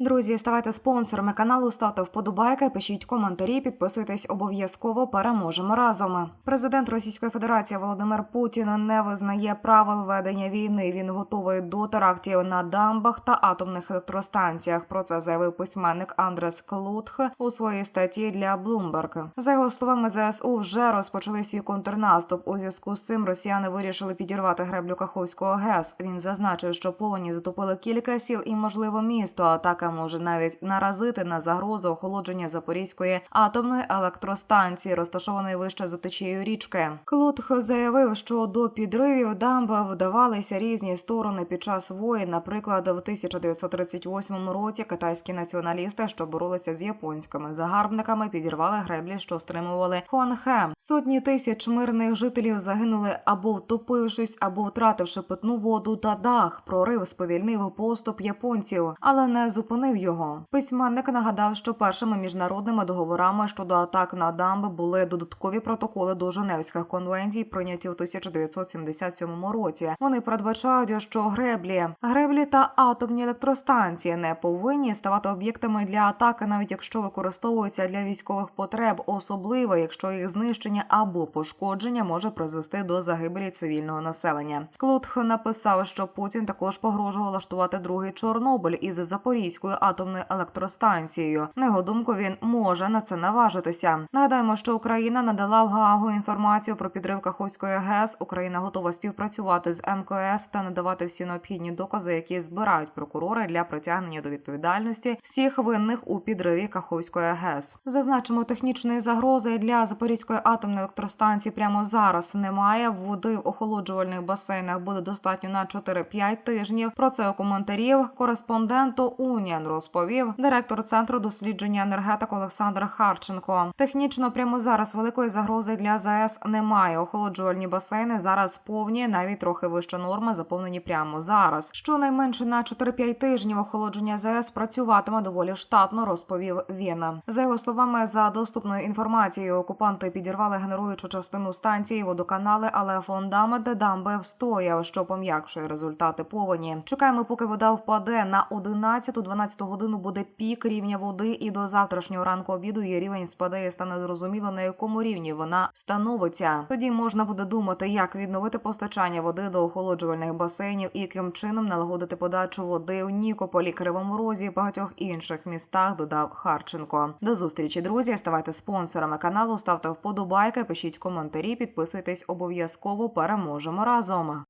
Друзі, ставайте спонсорами каналу, ставте вподобайки, пишіть коментарі, підписуйтесь обов'язково. Переможемо разом. Президент Російської Федерації Володимир Путін не визнає правил ведення війни. Він готовий до терактів на дамбах та атомних електростанціях. Про це заявив письменник Андрес Клутх у своїй статті для Bloomberg. За його словами, ЗСУ вже розпочали свій контрнаступ. У зв'язку з цим росіяни вирішили підірвати греблю Каховського ГЕС. Він зазначив, що повені затопили кілька сіл і, можливо, місто. Атака може навіть наразити на загрозу охолодження Запорізької атомної електростанції, розташованої вище за течією річки. Клутх заявив, що до підривів дамби вдавалися різні сторони під час воїн. Наприклад, в 1938 році китайські націоналісти, що боролися з японськими загарбниками, підірвали греблі, що стримували Хонхе. Сотні тисяч мирних жителів загинули або втопившись, або втративши питну воду та дах. Прорив сповільнив поступ японців, але не зупинив його. Письменник нагадав, що першими міжнародними договорами щодо атак на дамби були додаткові протоколи до Женевських конвенцій, прийняті в 1977 році. Вони передбачають, що греблі, греблі та атомні електростанції не повинні ставати об'єктами для атаки, навіть якщо використовуються для військових потреб, особливо якщо їх знищення або пошкодження може призвести до загибелі цивільного населення. Клутх написав, що Путін також погрожував влаштувати другий Чорнобиль із Запорізькою атомною електростанцією. На його думку, він може на це наважитися. Нагадаємо, що Україна надала в Гаагу інформацію про підрив Каховської ГЕС. Україна готова співпрацювати з МКС та надавати всі необхідні докази, які збирають прокурори для притягнення до відповідальності всіх винних у підриві Каховської ГЕС. Зазначимо, технічної загрози для Запорізької атомної електростанції прямо зараз немає. Води в охолоджувальних басейнах буде достатньо на 4-5 тижнів. Про це у коментарів кореспонденту Уніан розповів директор центру дослідження енергетик Олександр Харченко. Технічно прямо зараз великої загрози для ЗАЕС немає. Охолоджувальні басейни зараз повні, навіть трохи вище норми, заповнені прямо зараз. Щонайменше на 4-5 тижнів охолодження ЗАЕС працюватиме доволі штатно, розповів він. За його словами, за доступною інформацією, окупанти підірвали генеруючу частину станції, водоканали, але фундамент дамби встояв, що пом'якшує результати повені. Чекаємо, поки вода впаде на 11-12 годину. Буде пік рівня води, і до завтрашнього ранку обіду її рівень спаде і стане зрозуміло на якому рівні вона становиться. Тоді можна буде думати, як відновити постачання води до охолоджувальних басейнів і яким чином налагодити подачу води в Нікополі, Кривому Розі багатьох інших містах. Додав Харченко. До зустрічі, друзі. Ставайте спонсорами каналу, ставте вподобайки, пишіть коментарі, підписуйтесь обов'язково. Переможемо разом.